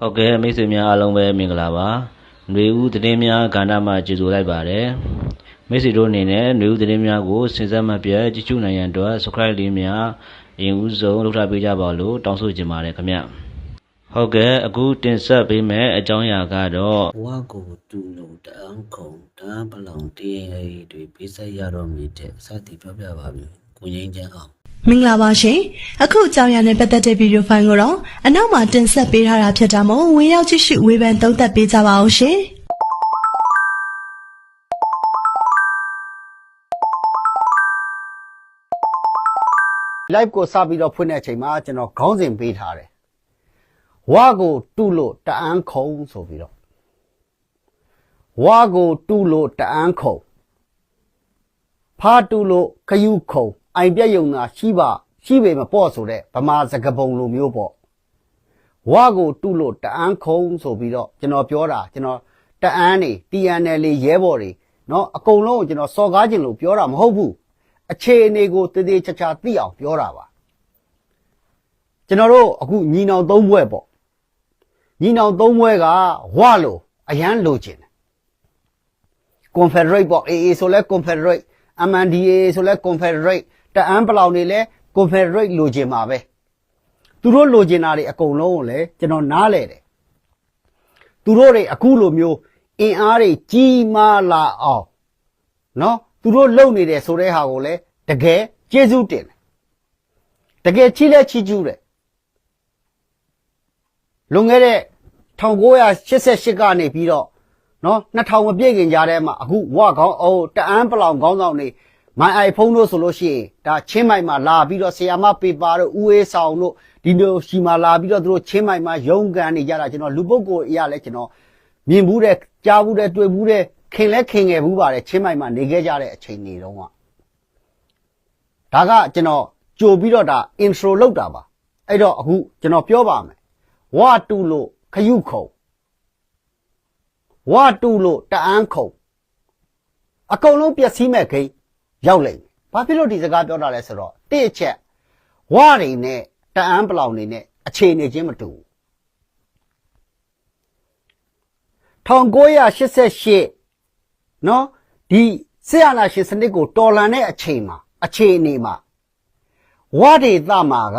ဟုတ်ကဲ့မိတ်ဆွေများအားလုံးပဲမင်္ဂလာပါຫນွေဦးသတင်းများကဏ္ဍမှာကြိုဆိုလိုက်ပါတယ်မိတ်ဆွေတို့အနေနဲ့ຫນွေဦးသတင်းများကိုစဉ်ဆက်မပြတ်ကြည့်ရှုနိုင်ရန်အတွက် subscribe လေးများအရင်ဦးဆုံးလုပ်ထားပေးကြပါလို့တောင်းဆိုချင်ပါတယ်ခင်ဗျဟုတ်ကဲ့အခုတင်ဆက်ပေးမယ့်အကြောင်းအရာကတော့ ဝါကိုတူလို့တန်းခုံတန်းပလောင်တင်းရဲတွေပေးဆက်ရတော့မိတဲ့စသည်ပြောပြပါမယ်ကိုငိမ့်ချမ်းအောင် မင်္ဂလာပါရှင်အခုအကြောင်းအရာနဲ့ပတ်သက်တဲ့ဗီဒီယိုဖိုင်ကိုတော့အနောက်မှာတင်ဆက်ပေးထားတာဖြစ်တာမို့ဝင်ရောက်ကြည့်ရှုဝေဖန်သုံးသပ်ပေးကြပါအောင်ရှင် live ကိုစပြီးတော့ဖွင့်တဲ့အချိန်မှာကျွန်တော်ခေါင်းစဉ်ပေးထားတယ်ဝါကိုတူလို့တအန်းခုံဆိုပြီးတော့ဝါကိုတူလို့တအန်းခုံဖာတူလို့ခယူခုံ အိုင်ပြက်ယုံနာရှိပါရှိပေမပေါ့ဆိုတဲ့ဗမာစကပုံလိုမျိုးပေါ့ဝါကိုတုလို့တအန်းခုံဆိုပြီးတော့ကျွန်တော်ပြောတာကျွန်တော်တအန်းနေတီအန်နယ်လေးရဲဘော်တွေနော်အကုန်လုံးကိုကျွန်တော်စော်ကားခြင်းလို့ပြောတာမဟုတ်ဘူးအခြေအနေကိုတည်တည်ချာချာသိအောင်ပြောတာပါကျွန်တော်တို့အခုညီနောင်သုံးဘွဲ့ပေါ့ညီနောင်သုံးဘွဲ့ကဝလို့အရန်လိုချင်တယ် Confederate ပေါ့ AA ဆိုလဲ Confederate MNDAA ဆိုလဲ Confederate တအန်းပလောင်နေလဲ confederate လိုချင်မှာပဲသူတို့လိုချင်တာတွေအကုန်လုံးကိုလည်းကျွန်တော်နားလဲတယ်သူတို့တွေအခုလိုမျိုးအင်အားတွေကြီးမားလာအောင်နော်သူတို့လုံနေတယ်ဆိုတဲ့ဟာကိုလည်းတကယ်ကျေးဇူးတင်တယ်တကယ်ချီးလဲချီးကျူးတယ်လွန်ခဲ့တဲ့1988ကနေပြီးတော့နော်2000မပြည့်ခင်ကြားထဲမှာအခုဝခေါင်းအိုးတအန်းပလောင်ခေါင်းဆောင်နေ မိုင်အိုင်ဖုန်းတို့ဆိုလို့ရှိရင်ဒါချင်းမိုင်မှာလာပြီးတော့ဆီယာမပေပါတို့ဦးအေးဆောင်တို့ဒီလိုရှိမှာလာပြီးတော့သူတို့ချင်းမိုင်မှာရုံးကန်နေကြတာကျွန်တော်လူပုဂ္ဂိုလ်အရာလဲကျွန်တော်မြင်ဘူးတဲ့ကြားဘူးတဲ့တွေ့ဘူးတဲ့ခင်လဲခင်ငယ်ဘူးပါတယ်ချင်းမိုင်မှာနေခဲ့ကြတဲ့အချိန်တွေတုန်းကဒါကကျွန်တော်ကြိုပြီးတော့ဒါ intro လောက်တာပါအဲ့တော့အခုကျွန်တော်ပြောပါမယ်ဝတူလို့ခရုခုံဝတူလို့တအန်းခုံအကုန်လုံးပျက်စီးမဲ့ခိန်း ရောက်လိမ့်မယ်ဘာဖြစ်လို့ဒီစကားပြောတာလဲဆိုတော့တစ်အချက်ဝတွေနဲ့တအန်းပလောင်တွေနဲ့အခြေအနေချင်းမတူဘူး1988နော်ဒီဆေးရနာရှင်စနစ်ကိုတော်လှန်တဲ့အချိန်မှာအခြေအနေမှာဝဒေသမှာက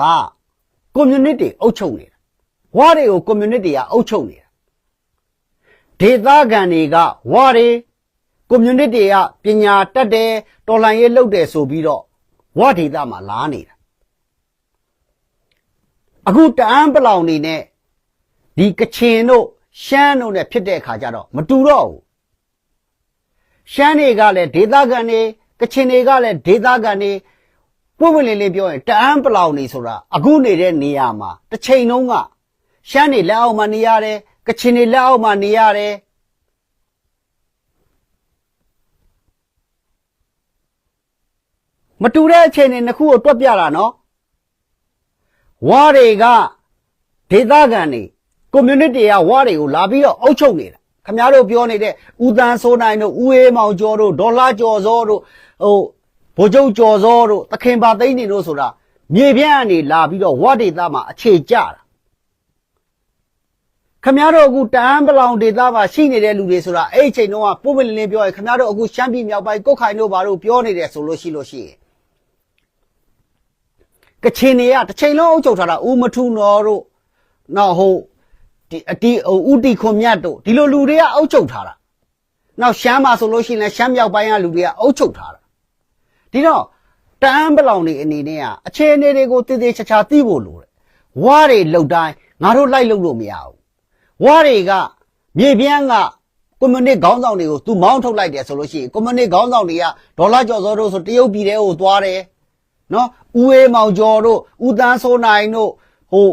ကွန်မြူနတီအုပ်ချုပ်နေတာဝတွေကိုကွန်မြူနတီကအုပ်ချုပ်နေတာဒေသခံတွေကဝတွေ ကွန်မြူနတီကပညာတတ်တယ်တော်လှန်ရေးလုပ်တယ်ဆိုပြီးတော့ဝဒေသမှာလာနေတာအခုတအန်းပလောင်နေနဲ့ဒီကချင်တို့ရှမ်းတို့နဲ့ဖြစ်တဲ့အခါကျတော့မတူတော့ဘူးရှမ်းတွေကလည်းဒေသခံတွေကချင်တွေကလည်းဒေသခံတွေပွင့်ပွင့်လင်းလင်းပြောရင်တအန်းပလောင်နေဆိုတာအခုနေတဲ့နေရာမှာတစ်ချိန်လုံးကရှမ်းတွေလက်အောက်မှာနေရတယ်ကချင်တွေလက်အောက်မှာနေရတယ် မတူတဲ့အခြေအနေနှစ်ခုကိုတွက်ပြတာနော်ဝါတွေကဒေသခံတွေ community ကဝါတွေကိုလာပြီးတော့အုပ်ချုပ်နေတာခင်ဗျားတို့ပြောနေတဲ့ဦးတန်းစိုးနိုင်တို့ဦးအေးမောင်ကျော်တို့ဒေါ်လာကျော်စောတို့ဟိုဗိုလ်ချုပ်ကျော်စောတို့သခင်ပါသိန်းနေတို့ဆိုတာမြေပြန့်ကနေလာပြီးတော့ဝါဒေသမှာအခြေကျတာခင်ဗျားတို့အခုတန်းပလောင်ဒေသမှာရှိနေတဲ့လူတွေဆိုတာအဲ့ဒီချိန်တုန်းကပုံမလင်းလင်းပြောရင်ခင်ဗျားတို့အခုရှမ်းပြည်မြောက်ပိုင်းကုတ်ခိုင်တို့ဘာလို့ပြောနေတယ်ဆိုလို့ရှိလို့ရှိရင် ကချင်တွေကတစ်ချိန်လုံးအုပ်ချုပ်ထားတာဦးမထုနော်တို့နောက်ဟိုဒီအတီဟိုဦးတီခွန်မြတ်တို့ဒီလိုလူတွေကအုပ်ချုပ်ထားတာနောက်ရှမ်းမှာဆိုလို့ရှိရင်လည်းရှမ်းမြောက်ပိုင်းကလူတွေကအုပ်ချုပ်ထားတာဒီတော့တန်းပလောင်တွေအနေနဲ့ကအခြေအနေတွေကိုတည်တည်ချာချာသိဖို့လိုတယ်ဝါတွေလှုပ်တိုင်းငါတို့လိုက်လှုပ်လို့မရဘူးဝါတွေကမြေပြန်းကကွန်မြူနစ်ခေါင်းဆောင်တွေကိုသူမောင်းထုတ်လိုက်တယ်ဆိုလို့ရှိရင်ကွန်မြူနစ်ခေါင်းဆောင်တွေကဒေါ်လာကျော်စောတို့ဆိုတရုတ်ပြည်ထဲကိုသွားတယ် နော်ဦးအေးမောင်ကျော်တို့ဦးတန်းစိုးနိုင်တို့ဟို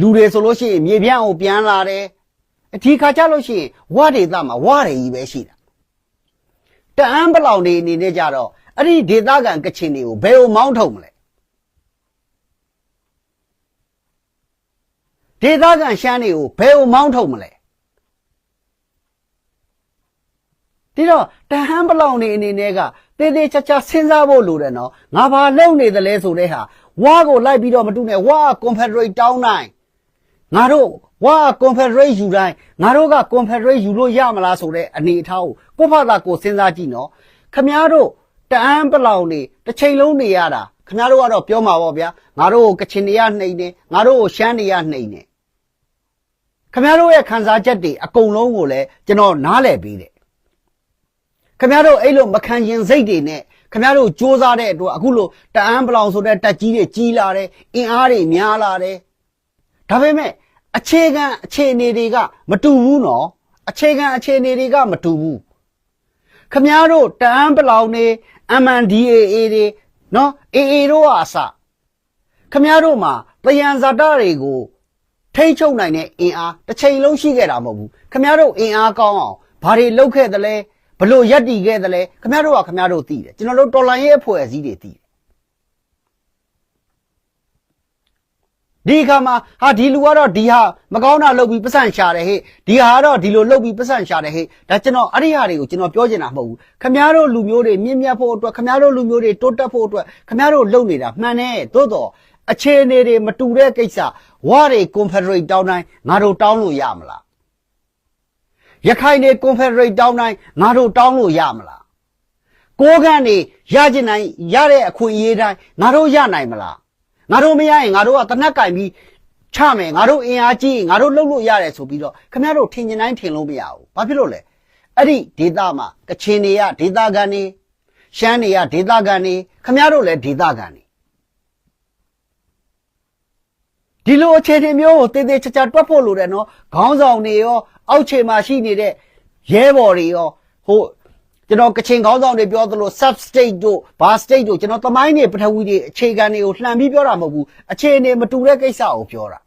လူတွေဆိုလို့ရှိရင်မြေပြန့်ကိုပြန်လာတယ်အဒီခါကြလို့ရှိရင်ဝဒေသမှာဝတွေကြီးပဲရှိတာတအန်းပလောင်နေအနေနဲ့ကြတော့အဲ့ဒီဒေသခံကချင်တွေကိုဘယ်ကိုမောင်းထုတ်မလဲဒေသခံရှမ်းတွေကိုဘယ်ကိုမောင်းထုတ်မလဲ ဒီတော့တဟန်းပလောင်နေအနေနဲ့ကတေးသေးချာချာစဉ်းစားဖို့လိုတယ်နော်ငါဘာလုပ်နေသလဲဆိုတဲ့ဟာဝါကိုလိုက်ပြီးတော့မတူနဲ့ဝါ confederate တောင်းနိုင်ငါတို့ဝါ confederate ယူတိုင်းငါတို့က confederate ယူလို့ရမလားဆိုတဲ့အနေအထားကိုကိုယ့်ဘာသာကိုယ်စဉ်းစားကြည့်နော်ခမားတို့တအန်းပလောင်နေတစ်ချိန်လုံးနေရတာခမားတို့ကတော့ပြောမှာပေါ့ဗျာငါတို့ကိုကချင်နေရနှိမ့်နေငါတို့ကိုရှမ်းနေရနှိမ့်နေခမားတို့ရဲ့ခံစားချက်တွေအကုန်လုံးကိုလည်းကျွန်တော်နားလည်ပေးတယ် ခမားတို့အဲ့လိုမခံရင်စိတ်တွေနဲ့ခမားတို့စ조사တဲ့အတွက်အခုလိုတအန်းပလောင်ဆိုတဲ့တက်ကြီးတွေကြီးလာတယ်အင်အားတွေများလာတယ်ဒါပေမဲ့အခြေခံအခြေအနေတွေကမတူဘူးနော်အခြေခံအခြေအနေတွေကမတူဘူးခမားတို့တအန်းပလောင်နေ MNDAA တွေနော် AA တို့ဟာအစခမားတို့မှာတယံဇာတတွေကိုထိတ်ချုပ်နိုင်တဲ့အင်အားတစ်ချိန်လုံးရှိခဲ့တာမဟုတ်ဘူးခမားတို့အင်အားကောင်းအောင်ဘာတွေလုပ်ခဲ့သလဲ ဘလို့ရက်တီခဲ့သလဲခမားတို့ကခမားတို့သိတယ်ကျွန်တော်တို့တော်လိုင်းရဲ့အဖွဲ့အစည်းတွေသိတယ်ဒီအခါမှာဟာဒီလူကတော့ဒီဟာမကောင်းတာလုပ်ပြီးပတ်စံရှာတယ်ဟဲ့ဒီဟာကတော့ဒီလိုလုပ်ပြီးပတ်စံရှာတယ်ဟဲ့ဒါကျွန်တော်အဲ့ဒီဟာတွေကိုကျွန်တော်ပြောချင်တာမဟုတ်ဘူးခမားတို့လူမျိုးတွေမြင့်မြတ်ဖို့အတွက်ခမားတို့လူမျိုးတွေတိုးတက်ဖို့အတွက်ခမားတို့လုပ်နေတာမှန်တယ်သို့တော့အခြေအနေတွေမတူတဲ့ကိစ္စဝါတွေ confederate တောင်းတိုင်းငါတို့တောင်းလို့ရမလား ရခိုင်တွေ confederate တောင်းတိုင်းငါတို့တောင်းလို့ရမလားကိုးကန့်တွေရကျင်နိုင်ရတဲ့အခွင့်အရေးတိုင်းငါတို့ရနိုင်မလားငါတို့မရရင်ငါတို့ကတနက်ကင်ပြီးချမယ်ငါတို့အင်အားကြီးရင်ငါတို့လှုပ်လို့ရတယ်ဆိုပြီးတော့ခင်ဗျားတို့ထင်ကျင်တိုင်းထင်လို့မရဘူးဘာဖြစ်လို့လဲအဲ့ဒီဒေတာမှာကချင်တွေကဒေတာကန်နေရှမ်းတွေကဒေတာကန်နေခင်ဗျားတို့လည်းဒေတာကန်နေ ဒီလိုအခြေအနေမျိုးကိုတေးသေးချာချာတွက်ဖို့လိုတယ်နော်ခေါင်းဆောင်တွေရောအောက်ခြေမှာရှိနေတဲ့ရဲဘော်တွေရောဟိုကျွန်တော်ကချင်ခေါင်းဆောင်တွေပြောသလို sub state တို့ဘာ state တို့ကျွန်တော်သမိုင်းတွေပထဝီတွေအခြေခံတွေကိုလှန်ပြီးပြောတာမဟုတ်ဘူးအခြေအနေမတူတဲ့ကိစ္စကိုပြောတာ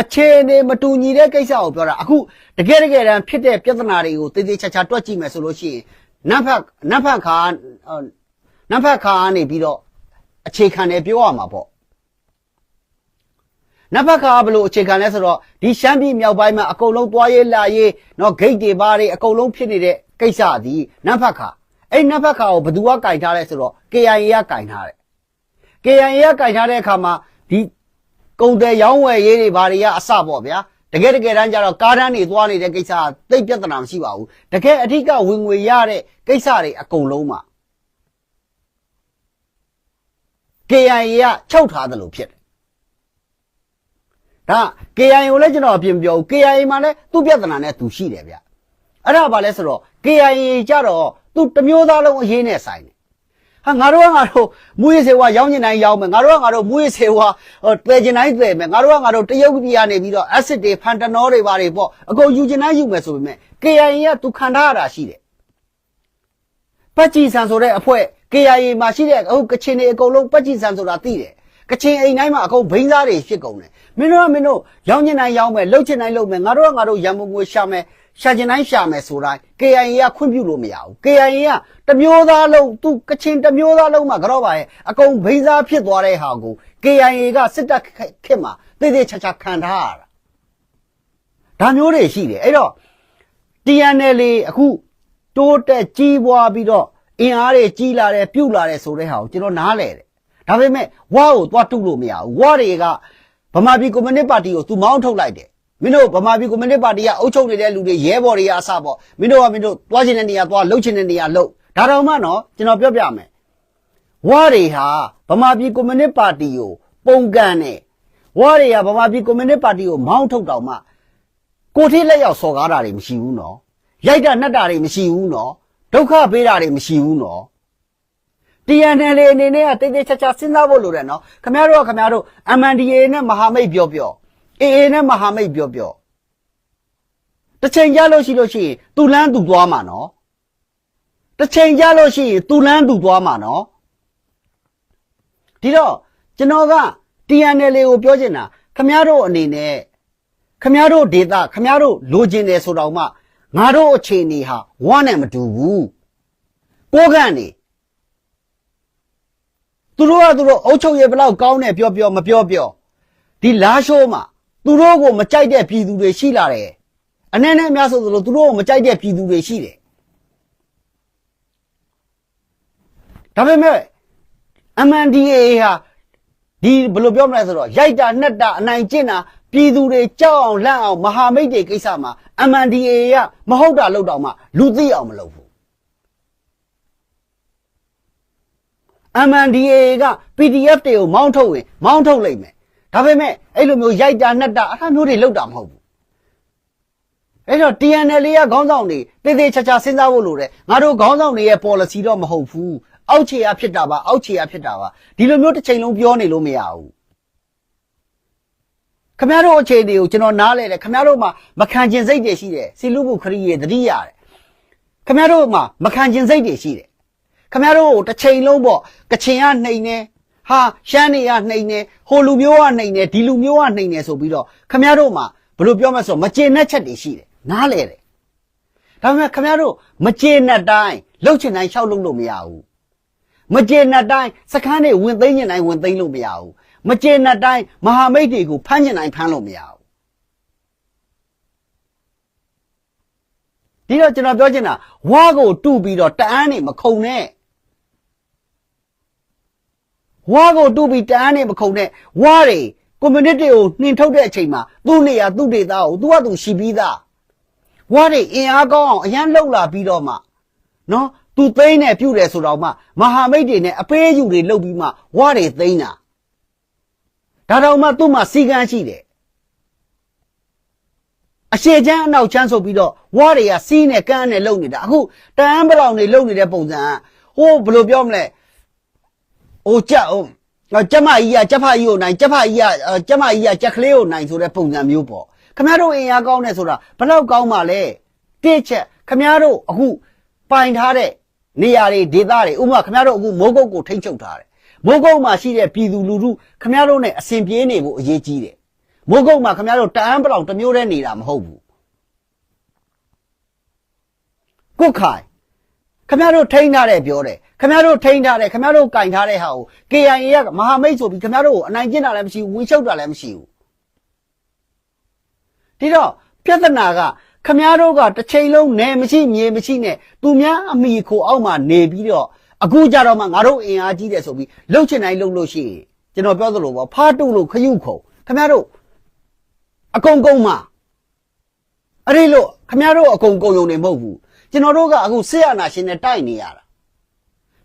အခြေအနေမတူညီတဲ့ကိစ္စကိုပြောတာအခုတကယ်တကယ်တမ်းဖြစ်တဲ့ပြဿနာတွေကိုတေးသေးချာချာတွက်ကြည့်မယ်ဆိုလို့ရှိရင်နတ်ဖက်နတ်ဖက်ခါနတ်ဖက်ခါကနေပြီးတော့အခြေခံတယ်ပြောရမှာပေါ့ နောက်ဘက်ကဘလို့အခြေခံလဲဆိုတော့ဒီရှမ်းပြည်မြောက်ပိုင်းမှာအကုန်လုံးသွားရေးလာရေးနော်ဂိတ်တွေဘာတွေအကုန်လုံးဖြစ်နေတဲ့ကိစ္စသည်နောက်ဘက်ကအဲ့နောက်ဘက်ကကိုဘသူကကင်ထားလဲဆိုတော့ KIA ကကင်ထားတယ် KIA ကကင်ထားတဲ့အခါမှာဒီကုန်တယ်ရောင်းဝယ်ရေးတွေဘာတွေကအစပေါ့ဗျာတကယ်တကယ်တမ်းကျတော့ကားတန်းတွေသွားနေတဲ့ကိစ္စသိပြဿနာမရှိပါဘူးတကယ်အထိကဝင်ငွေရတဲ့ကိစ္စတွေအကုန်လုံးမှာ KIA ကချုပ်ထားတယ်လို့ဖြစ်တယ် ဒါ KIA ကိုလည်းကျွန်တော်အပြင်မပြောဘူး KIA မှာလည်းသူ့ပြဿနာနဲ့သူရှိတယ်ဗျအဲ့ဒါဘာလဲဆိုတော့ KIA ကြတော့သူတစ်မျိုးသားလုံးအရေးနဲ့ဆိုင်တယ်ဟာငါတို့ကငါတို့မူရစေဝါရောင်းကျင်တိုင်းရောင်းမယ်ငါတို့ကငါတို့မူရစေဝါဟိုတွေ့ကျင်တိုင်းတွေ့မယ်ငါတို့ကငါတို့တရုတ်ပြည်ကနေပြီးတော့ acid တွေဖန်တနောတွေဘာတွေပေါ့အကုန်ယူကျင်တိုင်းယူမယ်ဆိုပေမဲ့ KIA ကသူခံထားရတာရှိတယ်ပတ်ကြည်ဆန်ဆိုတဲ့အဖွဲ့ KIA မှာရှိတဲ့အခုကချင်တွေအကုန်လုံးပတ်ကြည်ဆန်ဆိုတာသိတယ် ကချင်အိမ်တိုင်းမှာအကုန်ဘိန်းစားတွေဖြစ်ကုန်တယ်မင်းတို့ကမင်းတို့ရောင်းချင်တိုင်းရောင်းမယ်လှုပ်ချင်တိုင်းလှုပ်မယ်ငါတို့ကငါတို့ရံမုံငွေရှာမယ်ရှာချင်တိုင်းရှာမယ်ဆိုတိုင်း KIA ကခွင့်ပြုလို့မရဘူး KIA ကတမျိုးသားလုံးသူကချင်တမျိုးသားလုံးမှာကြော့ပါရဲ့အကုန်ဘိန်းစားဖြစ်သွားတဲ့ဟာကို KIA ကစစ်တပ်ခက်မှာတေးသေးချာချာခံထားရတာဒါမျိုးတွေရှိတယ်အဲ့တော့ TNL အခုတိုးတက်ကြီးပွားပြီးတော့အင်အားတွေကြီးလာတယ်ပြုတ်လာတယ်ဆိုတဲ့ဟာကိုကျွန်တော်နားလဲတယ် ဒါပေမဲ့ဝါကိုသွားတုလို့မရဘူးဝါတွေကဗမာပြည်ကွန်မြူနစ်ပါတီကိုသူမောင်းထုတ်လိုက်တယ်မင်းတို့ဗမာပြည်ကွန်မြူနစ်ပါတီကအုပ်ချုပ်နေတဲ့လူတွေရဲဘော်တွေကအစပေါ့မင်းတို့ကမင်းတို့သွားချင်တဲ့နေရာသွားလှုပ်ချင်တဲ့နေရာလှုပ်ဒါတော့မှနော်ကျွန်တော်ပြောပြမယ်ဝါတွေဟာဗမာပြည်ကွန်မြူနစ်ပါတီကိုပုံကန်တယ်ဝါတွေကဗမာပြည်ကွန်မြူနစ်ပါတီကိုမောင်းထုတ်တော့မှကိုထိလက်ရောက်စော်ကားတာတွေမရှိဘူးနော်ရိုက်တာနှက်တာတွေမရှိဘူးနော်ဒုက္ခပေးတာတွေမရှိဘူးနော် TNL အနေနဲ့ကတိတ်တိတ်ချာချာစဉ်းစားဖို့လိုတယ်နော်ခင်ဗျားတို့ကခင်ဗျားတို့ MNDAA နဲ့မဟာမိတ်ပြောပြော AA နဲ့မဟာမိတ်ပြောပြောတစ်ချိန်ကြလို့ရှိလို့ရှိရင်သူလန်းသူသွားမှာနော်တစ်ချိန်ကြလို့ရှိရင်သူလန်းသူသွားမှာနော်ဒီတော့ကျွန်တော်က TNL ကိုပြောချင်တာခင်ဗျားတို့အနေနဲ့ခင်ဗျားတို့ဒေတာခင်ဗျားတို့လိုချင်တယ်ဆိုတော့မှငါတို့အခြေအနေဟာဝမ်းနဲ့မတူဘူးကိုးကန်နေ သူတို့ကသူတို့အုတ်ချုပ်ရဘလောက်ကောင်းတယ်ပြောပြောမပြောပြောဒီလာရှိုးမှာသူတို့ကိုမကြိုက်တဲ့ပြည်သူတွေရှိလာတယ်အနဲ့နဲ့အများဆိုသလိုသူတို့ကိုမကြိုက်တဲ့ပြည်သူတွေရှိတယ်ဒါပေမဲ့ MNDAA ဟာဒီဘယ်လိုပြောမလဲဆိုတော့ရိုက်တာနှက်တာအနိုင်ကျင့်တာပြည်သူတွေကြောက်အောင်လန့်အောင်မဟာမိတ်တွေကိစ္စမှာ MNDAA ကမဟုတ်တာလောက်တော့မှလူသိအောင်မလုပ်ဘူး MNDAA က PDF တွေကိုမောင်းထုတ်ရင်မောင်းထုတ်လိုက်မယ်ဒါပေမဲ့အဲ့လိုမျိုးရိုက်တာနှက်တာအဲ့ဒါမျိုးတွေလောက်တာမဟုတ်ဘူးအဲ့တော့ TNL ကခေါင်းဆောင်တွေတေးသေးချာချာစဉ်းစားဖို့လိုတယ်ငါတို့ခေါင်းဆောင်တွေရဲ့ policy တော့မဟုတ်ဘူးအောက်ခြေရဖြစ်တာပါအောက်ခြေရဖြစ်တာပါဒီလိုမျိုးတစ်ချိန်လုံးပြောနေလို့မရဘူးခမရတို့အခြေအနေကိုကျွန်တော်နားလဲတယ်ခမရတို့မှာမခံကျင်စိတ်တွေရှိတယ်စီလူမှုခရီးရဲ့တတိရတယ်ခမရတို့မှာမခံကျင်စိတ်တွေရှိတယ် ခမရတို့ကိုတစ်ချိန်လုံးပေါ့ကချင်ကနှိမ်နေဟာရှမ်းတွေကနှိမ်နေဟိုလူမျိုးကနှိမ်နေဒီလူမျိုးကနှိမ်နေဆိုပြီးတော့ခမရတို့မှာဘယ်လိုပြောမလဲဆိုတော့မကျေနပ်ချက်တွေရှိတယ်နားလဲတယ်ဒါပေမဲ့ခမရတို့မကျေနပ်တိုင်းလှုပ်ချင်တိုင်းရှောက်လုပ်လို့မရဘူးမကျေနပ်တိုင်းစကန်းတွေဝင်သိမ်းချင်တိုင်းဝင်သိမ်းလို့မရဘူးမကျေနပ်တိုင်းမဟာမိတ်တွေကိုဖမ်းချင်တိုင်းဖမ်းလို့မရဘူးဒီတော့ကျွန်တော်ပြောချင်တာဝါကိုတူပြီးတော့တအားနေမခုံနဲ့ ဝါကိုတူပြီးတအားနေမခုံနဲ့ဝါတွေကွန်မြူနတီကိုနှင်ထုတ်တဲ့အချိန်မှာသူ့နေရာသူ့ဒေသကိုသူ့ဟာသူရှိပြီးသားဝါတွေအင်အားကောင်းအောင်အရန်လှုပ်လာပြီးတော့မှနော်သူသိန်းနဲ့ပြုတ်တယ်ဆိုတော့မှမဟာမိတ်တွေနဲ့အပေးအယူတွေလှုပ်ပြီးမှဝါတွေသိန်းတာဒါတော့မှသူ့မှာစီကန်းရှိတယ်အရှိချမ်းအနောက်ချမ်းဆိုပြီးတော့ဝါတွေကစီးနဲ့ကန်းနဲ့လှုပ်နေတာအခုတန်းပလောင်တွေလှုပ်နေတဲ့ပုံစံကဟိုဘယ်လိုပြောမလဲ ဟိုကြက်ဟိုကျမကြီးကကျက်ဖကြီးကိုနိုင်ကျက်ဖကြီးကအော်ကျမကြီးကကျက်ကလေးကိုနိုင်ဆိုတဲ့ပုံစံမျိုးပေါ့ခမရတို့အင်အားကောင်းနေဆိုတာဘယ်လောက်ကောင်းပါလဲတိချက်ခမရတို့အခုပိုင်ထားတဲ့နေရာတွေဒေသတွေဥပမာခမရတို့အခုမိုးကုတ်ကိုထိမ့်ချုပ်ထားတယ်မိုးကုတ်မှာရှိတဲ့ပြည်သူလူထုခမရတို့နဲ့အစဉ်ပြေးနေဖို့အရေးကြီးတယ်မိုးကုတ်မှာခမရတို့တအန်းပလောင်တစ်မျိုးတည်းနေတာမဟုတ်ဘူးကုတ်ခိုင် ခမရတို့ထိန်းထားတယ်ပြောတယ်ခမရတို့ထိန်းထားတယ်ခမရတို့ကင်ထားတဲ့ဟာကို KIA ကမဟာမိတ်ဆိုပြီးခမရတို့ကိုအနိုင်ကျင့်တာလည်းမရှိဘူးဝင်ရှုပ်တာလည်းမရှိဘူးဒီတော့ပြဿနာကခမရတို့ကတစ်ချိန်လုံးနေမရှိမြေမရှိနဲ့သူများအမိခိုအောက်မှာနေပြီးတော့အခုကြတော့မှငါတို့အင်အားကြီးတယ်ဆိုပြီးလှုပ်ချင်တိုင်းလှုပ်လို့ရှိရင်ကျွန်တော်ပြောသလိုပေါ့ဖားတုလို့ခရုခုံခမရတို့အကုန်ကုန်မှာအဲ့ဒီလို့ခမရတို့အကုန်ကုန်ယုံနေမဟုတ်ဘူး ကျွန်တော်တို့ကအခုဆေးရနာရှင်နဲ့တိုက်နေရတာ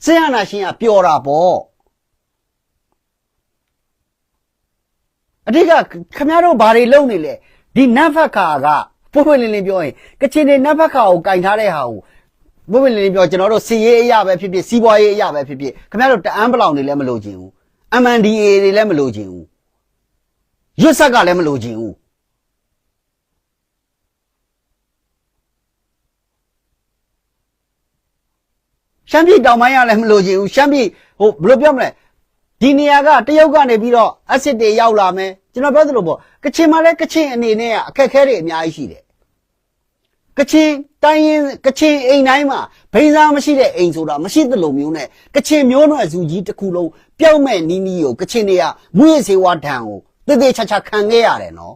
ဆေးရနာရှင်ကပျော်တာပေါ့အတိတ်ကခမရတို့ဘာတွေလုပ်နေလဲဒီနတ်ဖက်ခါကပွပွလင်းလင်းပြောရင်ကချင်တွေနတ်ဖက်ခါကိုကင်ထားတဲ့ဟာကိုပွပွလင်းလင်းပြောကျွန်တော်တို့စီရေးအရာပဲဖြစ်ဖြစ်စီးပွားရေးအရာပဲဖြစ်ဖြစ်ခမရတို့တအန်းပလောင်တွေလည်းမလိုချင်ဘူး MNDA တွေလည်းမလိုချင်ဘူးရွတ်ဆက်ကလည်းမလိုချင်ဘူး ရှမ်းပြည်တောင်ပိုင်းကလည်းမလို့ချင်ဘူးရှမ်းပြည်ဟိုဘယ်လိုပြောမလဲဒီနေရာကတရုတ်ကနေပြီးတော့အက်ဆစ်တွေရောက်လာမယ်ကျွန်တော်ပြောသလိုပေါ့ကချင်မှာလည်းကချင်အနေနဲ့ကအခက်အခဲတွေအများကြီးရှိတယ်ကချင်တိုင်းရင်ကချင်အိမ်တိုင်းမှာဘိန်းစားမရှိတဲ့အိမ်ဆိုတာမရှိသလိုမျိုးနဲ့ကချင်မျိုးနွယ်စုကြီးတစ်ခုလုံးပျောက်မဲ့နီးနီးကိုကချင်တွေကမွေးစေဝါဒဏ်ကိုတည်တည်ချာချာခံခဲ့ရတယ်နော်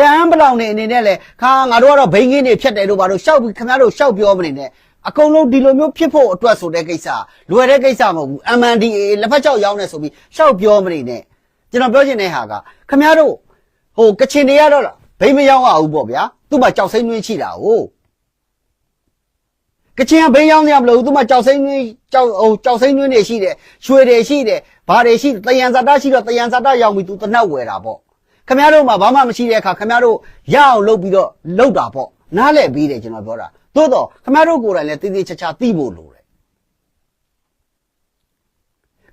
တန်းပလောင်နေအနေနဲ့လေခါငါတို့ကတော့ဘိန်းကင်းတွေဖြတ်တယ်လို့ဘာလို့ရှောက်ပြီးခင်ဗျားတို့ရှောက်ပြောမနေနဲ့အကုန်လုံးဒီလိုမျိုးဖြစ်ဖို့အတွက်ဆိုတဲ့ကိစ္စလွယ်တဲ့ကိစ္စမဟုတ်ဘူး MNDA လက်ဖက်ချောက်ရောင်းနေဆိုပြီးရှောက်ပြောမနေနဲ့ကျွန်တော်ပြောချင်တဲ့ဟာကခင်ဗျားတို့ဟိုကချင်တွေကတော့ဘိန်းမရောင်းရဘူးပေါ့ဗျာသူ့မှာကြောက်စိမ့်နှွေးချိတာဟုတ်ကချင်ကဘိန်းရောင်းရမလို့သူ့မှာကြောက်စိမ့်နှွေးကြောက်ဟိုကြောက်စိမ့်နှွေးနေရှိတယ်ရွှေတွေရှိတယ်ဘာတွေရှိတယံဇာတရှိတော့တယံဇာတရောင်းပြီးသူတနတ်ဝယ်တာပေါ့ ခမရတို့မှာဘာမှမရှိတဲ့အခါခမရတို့ရအောင်လုပ်ပြီးတော့လုပ်တာပေါ့နားလဲပြီးတယ်ကျွန်တော်ပြောတာသို့တော့ခမရတို့ကိုယ်တိုင်လည်းတည်တည်ချာချာသိဖို့လိုတယ်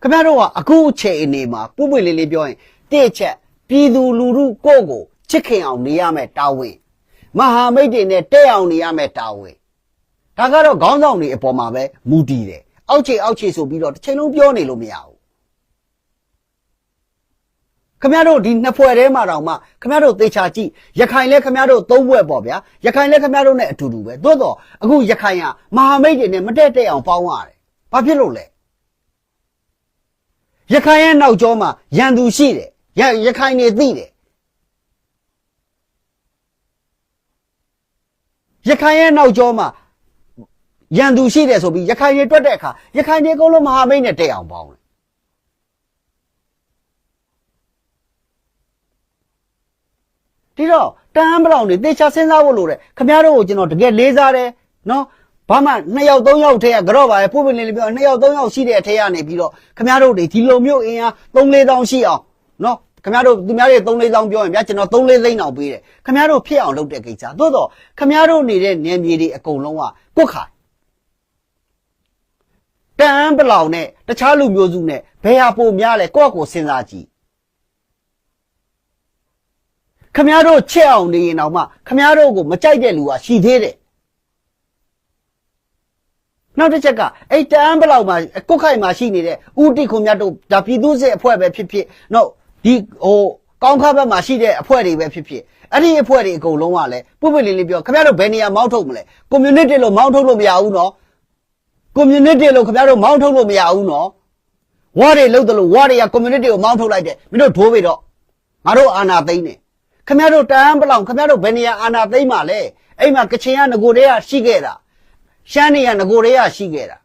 ခမရတို့ကအခုအချိန်အနေမှာပုပ်ပွေလေးလေးပြောရင်တစ်ချက်ပြည်သူလူထုကိုယ့်ကိုချစ်ခင်အောင်နေရမယ်တာဝန်မဟာမိတ်တွေနဲ့တဲ့အောင်နေရမယ်တာဝန်ဒါကတော့ခေါင်းဆောင်တွေအပေါ်မှာပဲမူတည်တယ်အောက်ခြေအောက်ခြေဆိုပြီးတော့တစ်ချိန်လုံးပြောနေလို့မရဘူး ခမရတို့ဒီနှစ်ဖွဲ့ထဲမှာတောင်မှခမရတို့သေချာကြည့်ရခိုင်လဲခမရတို့သုံးဖွဲ့ပေါ့ဗျာရခိုင်လဲခမရတို့နဲ့အတူတူပဲသို့တော့အခုရခိုင်ကမဟာမိတ်တွေနဲ့မတက်တဲ့အောင်ပေါင်းရတယ်ဘာဖြစ်လို့လဲရခိုင်ရဲ့နောက်ကျောမှာရန်သူရှိတယ်ရရခိုင်နေသိတယ်ရခိုင်ရဲ့နောက်ကျောမှာရန်သူရှိတယ်ဆိုပြီးရခိုင်တွေတွက်တဲ့အခါရခိုင်တွေအကုန်လုံးမဟာမိတ်နဲ့တက်အောင်ပေါင်းတယ် ဒီတော့တန်းပလောင်တွေတေချာစဉ်းစားဖို့လိုတယ်ခမရတို့ကိုကျွန်တော်တကယ်လေးစားတယ်နော်ဘာမှ2ယောက်3ယောက်ထဲကကြော့ပါရဲ့ပို့ပင်လေးလေးပြော2ယောက်3ယောက်ရှိတဲ့အထဲကနေပြီးတော့ခမရတို့တွေဒီလိုမျိုးအင်အား3 4တောင်ရှိအောင်နော်ခမရတို့သူများတွေ3 4တောင်ပြောရင်ဗျာကျွန်တော်3 4သိန်းအောင်ပေးတယ်ခမရတို့ဖြစ်အောင်လုပ်တဲ့ကိစ္စသို့တော့ခမရတို့နေတဲ့နယ်မြေတွေအကုန်လုံးကကွက်ခိုင်တန်းပလောင်နဲ့တခြားလူမျိုးစုနဲ့ဘယ်ဟာပိုများလဲကိုယ့်ကိုယ်စဉ်းစားကြည့် ခမည်းတော်ချက်အောင်နေရင်တော့မှခမည်းတော်ကိုမကြိုက်တဲ့လူကရှိသေးတယ်နောက်တစ်ချက်ကအဲ့တန်းဘလောက်မှာကုတ်ခိုင်မှာရှိနေတဲ့ဥတီခွန်မြတ်တို့ဒါပြည်သူစစ်အဖွဲ့ပဲဖြစ်ဖြစ်နောက်ဒီဟိုကောင်းခါဘက်မှာရှိတဲ့အဖွဲ့တွေပဲဖြစ်ဖြစ်အဲ့ဒီအဖွဲ့တွေအကုန်လုံးကလည်းပုပ်ပလေးလေးပြောခမည်းတော်ဘယ်နေရာမောင်းထုတ်မလဲကွန်မြူနတီလို့မောင်းထုတ်လို့မရဘူးနော်ကွန်မြူနတီလို့ခမည်းတော်မောင်းထုတ်လို့မရဘူးနော်ဝါတွေလုတ်တယ်လို့ဝါတွေကကွန်မြူနတီကိုမောင်းထုတ်လိုက်တယ်မင်းတို့ဒိုးပြီတော့ငါတို့အာနာသိမ့်နေ ခမရတို့တန်းပလောင်ခမရတို့ဘယ်နေရာအာနာသိမ့်ပါလဲအဲ့မှာကချင်ကငကိုတွေကရှိခဲ့တာရှမ်းနေကငကိုတွေကရှိခဲ့တာ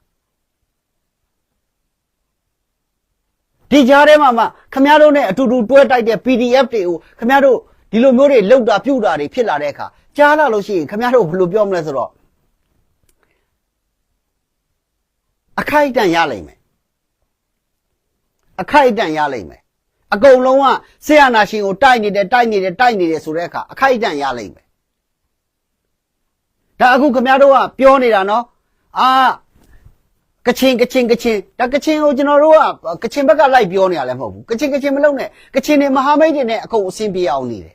ဒီကြားထဲမှာမှခမရတို့နဲ့အတူတူတွဲတိုက်တဲ့ PDF တွေကိုခမရတို့ဒီလိုမျိုးတွေလောက်တာပြုတ်တာတွေဖြစ်လာတဲ့အခါကြားလာလို့ရှိရင်ခမရတို့ဘယ်လိုပြောမလဲဆိုတော့အခိုက်အတန့်ရလိမ့်မယ်အခိုက်အတန့်ရလိမ့်မယ် အကုန်လုံးကဆေးရနာရှင်ကိုတိုက်နေတယ်တိုက်နေတယ်တိုက်နေတယ်ဆိုတဲ့အခါအခိုက်အတန့်ရလိမ့်မယ်ဒါအခုခမရတို့ကပြောနေတာနော်အာကချင်ကချင်ကချင်ဒါကချင်ကိုကျွန်တော်တို့ကကချင်ဘက်ကလိုက်ပြောနေရလဲမဟုတ်ဘူးကချင်ကချင်မလုံးနဲ့ကချင်တွေမဟာမိတ်တွေနဲ့အကုန်အဆင်ပြေအောင်နေတယ်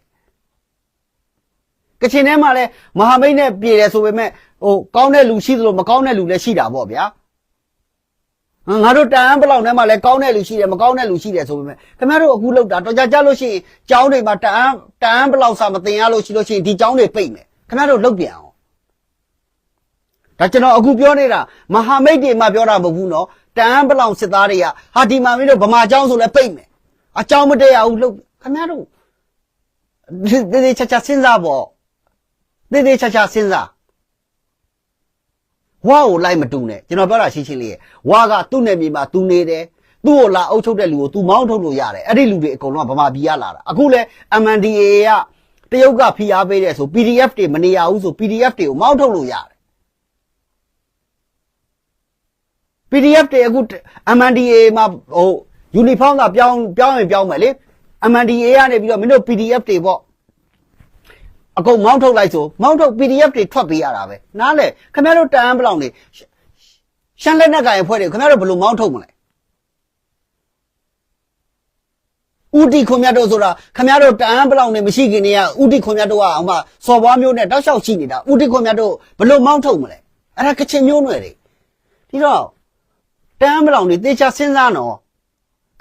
ကချင်ထဲမှာလဲမဟာမိတ်နဲ့ပြေတယ်ဆိုပေမဲ့ဟိုကောင်းတဲ့လူရှိသလိုမကောင်းတဲ့လူလည်းရှိတာပေါ့ဗျာဟာ ငါတို့တန်အန်းဘလောက်နဲ့မှလည်းကောင်းတဲ့လူရှိတယ်မကောင်းတဲ့လူရှိတယ်ဆိုပေမဲ့ခင်ဗျားတို့အခုလောက်တာတော့ကြကြလို့ရှိရင်ကျောင်းတွေမှာတန်အန်းတန်အန်းဘလောက်စာမတင်ရလို့ရှိလို့ရှိရင်ဒီကျောင်းတွေပိတ်မယ်ခင်ဗျားတို့လုတ်ပြန်အောင်ဒါကျွန်တော်အခုပြောနေတာမဟာမိတ်တွေမှပြောတာမဟုတ်ဘူးနော်တန်အန်းဘလောက်စစ်သားတွေကဟာဒီမှာမင်းတို့ဗမာကျောင်းဆိုလဲပိတ်မယ်အကျောင်းမတည့်ရဘူးလုတ်ခင်ဗျားတို့တေးသေးချာချာစဉ်းစားပေါ့တေးသေးချာချာစဉ်းစား ဝါကိုလိုက်မတူနဲ့ကျွန်တော်ပြောတာရှင်းရှင်းလေးရယ်ဝါကသူ့နယ်မြေမှာသူနေတယ်သူ့ကိုလာအုပ်ချုပ်တဲ့လူကိုသူမောင်းထုတ်လို့ရတယ်အဲ့ဒီလူတွေအကုန်လုံးကဗမာပြည်ကလာတာအခုလဲ MNDAA ကတရုတ်ကဖိအားပေးတဲ့ဆို PDF တွေမနေရဘူးဆို PDF တွေကိုမောင်းထုတ်လို့ရတယ် PDF တွေအခု MNDAA မှာဟို uniform ကပြောင်းပြောင်းရင်ပြောင်းမယ်လေ MNDAA ကနေပြီးတော့မင်းတို့ PDF တွေပေါ့ အကုန်မောင်းထုတ်လိုက်ဆိုမောင်းထုတ် PDF တွေထွက်ပေးရတာပဲနားလေခင်ဗျားတို့တန်အန်းဘလောင်တွေရှရှမ်းလက်နက်ကင်အဖွဲ့တွေခင်ဗျားတို့ဘယ်လိုမောင်းထုတ်မလဲဥတီခွန်မြတ်တို့ဆိုတာခင်ဗျားတို့တန်အန်းဘလောင်တွေမရှိခင်တည်းကဥတီခွန်မြတ်တို့ကအောင်မစော်ဘွားမျိုးနဲ့တောက်လျှောက်ရှိနေတာဥတီခွန်မြတ်တို့ဘယ်လိုမောင်းထုတ်မလဲအဲ့ဒါကချင်မျိုးနွယ်တွေဒီတော့တန်အန်းဘလောင်တွေတေချာစဉ်းစားနော်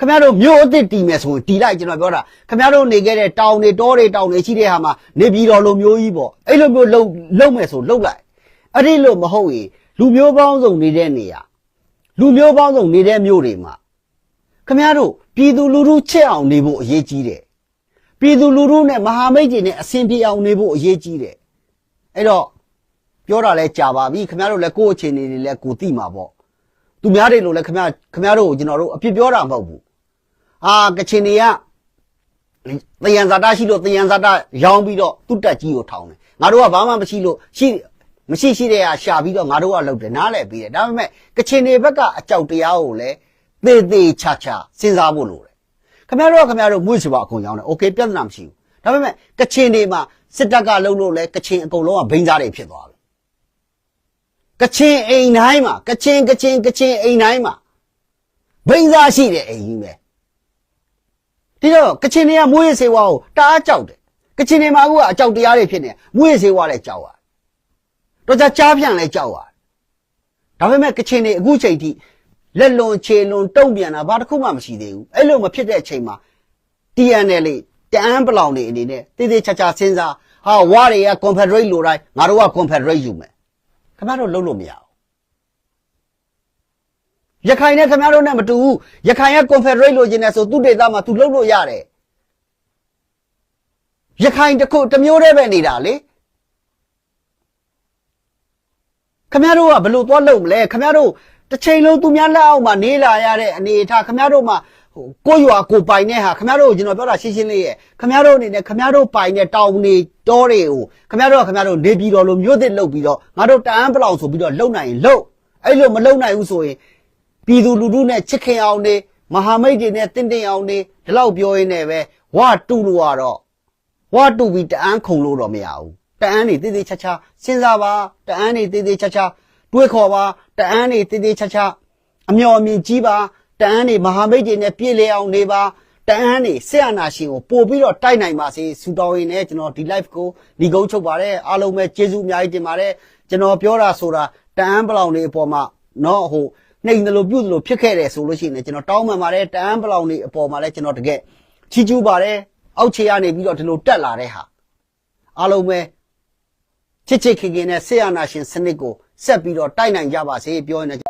ခမရတို့မြို့အစ်စ်တီမယ်ဆိုရင်တီလိုက်ကျွန်တော်ပြောတာခမရတို့နေခဲ့တဲ့တောင်တွေတောတွေတောင်တွေရှိတဲ့ဟာမှာနေပြည်တော်လိုမျိုးကြီးပေါ့အဲ့လိုမျိုးလုံလုံမယ်ဆိုလုံလိုက်အဲ့ဒီလိုမဟုတ်ရင်လူမျိုးပေါင်းစုံနေတဲ့နေရာလူမျိုးပေါင်းစုံနေတဲ့မြို့တွေမှာခမရတို့ပြည်သူလူထုချက်အောင်နေဖို့အရေးကြီးတယ်ပြည်သူလူထုနဲ့မဟာမိတ်တွေနဲ့အဆင်ပြေအောင်နေဖို့အရေးကြီးတယ်အဲ့တော့ပြောတာလဲကြာပါပြီခမရတို့လည်းကိုယ့်အခြေအနေတွေလည်းကိုသိမှာပေါ့သူများတွေလို့လည်းခမရခမရတို့ကိုကျွန်တော်တို့အပြစ်ပြောတာမဟုတ်ဘူး အာကချင်တွေကတယံဇာတာရှိလို့တယံဇာတာရောင်းပြီးတော့သူ့တက်ကြီးကိုထောင်းတယ်ငါတို့ကဘာမှမရှိလို့ရှိမရှိရှိတဲ့ဟာရှာပြီးတော့ငါတို့ကလုပ်တယ်နားလဲပြီးတယ်ဒါပေမဲ့ကချင်တွေဘက်ကအကြောက်တရားကိုလည်းသေသေးချာချာစဉ်းစားဖို့လိုတယ်ခင်ဗျားတို့ကခင်ဗျားတို့မွေးစပါအကုန်ရောင်းတယ်โอเคပြဿနာမရှိဘူးဒါပေမဲ့ကချင်တွေမှာစစ်တပ်ကလုပ်လို့လဲကချင်အကုန်လုံးကဘိန်းစားတွေဖြစ်သွားပြီကချင်အိမ်တိုင်းမှာကချင်ကချင်ကချင်အိမ်တိုင်းမှာဘိန်းစားရှိတဲ့အိမ်ကြီးပဲ ဒီတော့ကချင်တွေကမွေးရစေဝါကိုတအားကြောက်တယ်ကချင်တွေမှာအခုကအကြောက်တရားတွေဖြစ်နေမွေးရစေဝါလည်းကြောက်ရတယ်တော့ကြကြားပြန်လည်းကြောက်ရတယ်ဒါပေမဲ့ကချင်တွေအခုချိန်ထိလက်လွန်ခြေလွန်တုံ့ပြန်တာဘာတစ်ခုမှမရှိသေးဘူးအဲ့လိုမဖြစ်တဲ့အချိန်မှာ TNL လေးတအန်းပလောင်နေအနေနဲ့တေးသေးချာချာစဉ်းစားဟာဝါတွေက confederate လိုတိုင်းငါတို့က confederate ယူမယ်ခင်ဗျားတို့လုံးလို့မရဘူး ရခိုင်နဲ့ခင်ဗျားတို့နဲ့မတူဘူးရခိုင်က confederate လို့ကျင်တယ်ဆိုသူ့ဒေသမှာသူလှုပ်လို့ရတယ်ရခိုင်တစ်ခုတစ်မျိုးတည်းပဲနေတာလေခမရတို့ကဘယ်လိုသွားလုပ်မလဲခမရတို့တစ်ချိန်လုံးသူများလက်အောက်မှာနေလာရတဲ့အနေအထားခမရတို့မှာဟိုကိုယ့်ရွာကိုယ်ပိုင်တဲ့ဟာခမရတို့ကိုကျွန်တော်ပြောတာရှင်းရှင်းလေးရဲ့ခမရတို့အနေနဲ့ခမရတို့ပိုင်တဲ့တောင်နေတောတွေကိုခမရတို့ကခမရတို့နေပြီးတော့လို့မြို့သစ်လုပ်ပြီးတော့ငါတို့တန်းပလောင်ဆိုပြီးတော့လုံနိုင်ရင်လုံအဲ့လိုမလုံနိုင်ဘူးဆိုရင် ပြည်သူလူထုနဲ့ချစ်ခင်အောင်နေမဟာမိတ်တွေနဲ့တင့်တယ်အောင်နေဒီလောက်ပြောရင်းနဲ့ပဲဝါတူလို့ရတော့ ဝါတူပြီးတအန်းခုံလို့တော့မရဘူးတအန်းနေသေးသေးချာချာစဉ်းစားပါတအန်းနေသေးသေးချာချာတွေးခေါ်ပါတအန်းနေသေးသေးချာချာအမျော်အမြင်ကြီးပါတအန်းနေမဟာမိတ်တွေနဲ့ပြည့်လည်အောင်နေပါတအန်းနေဆက်အနာရှင်ကိုပို့ပြီးတော့တိုက်နိုင်ပါစေစူတောင်းရင်းနဲ့ကျွန်တော်ဒီ live ကိုဒီကုန်းချုပ်ပါတယ်အားလုံးပဲကျေးဇူးအများကြီးတင်ပါတယ်ကျွန်တော်ပြောတာဆိုတာတအန်းပလောင်တွေအပေါ်မှာเนาะဟို နှိမ်တယ်လို့ပြုတ်တယ်လို့ဖြစ်ခဲ့တယ်ဆိုလို့ရှိရင်လည်းကျွန်တော်တောင်းပန်ပါတယ်တအန်းပလောင်တွေအပေါ်မှာလည်းကျွန်တော်တကယ်ချီးကျူးပါတယ်အောက်ခြေကနေပြီးတော့ဒီလိုတက်လာတဲ့ဟာအားလုံးပဲချစ်ချစ်ခင်ခင်နဲ့ဆေးရနာရှင်စနစ်ကိုဆက်ပြီးတော့တိုက်နိုင်ကြပါစေပြောရင်လည်း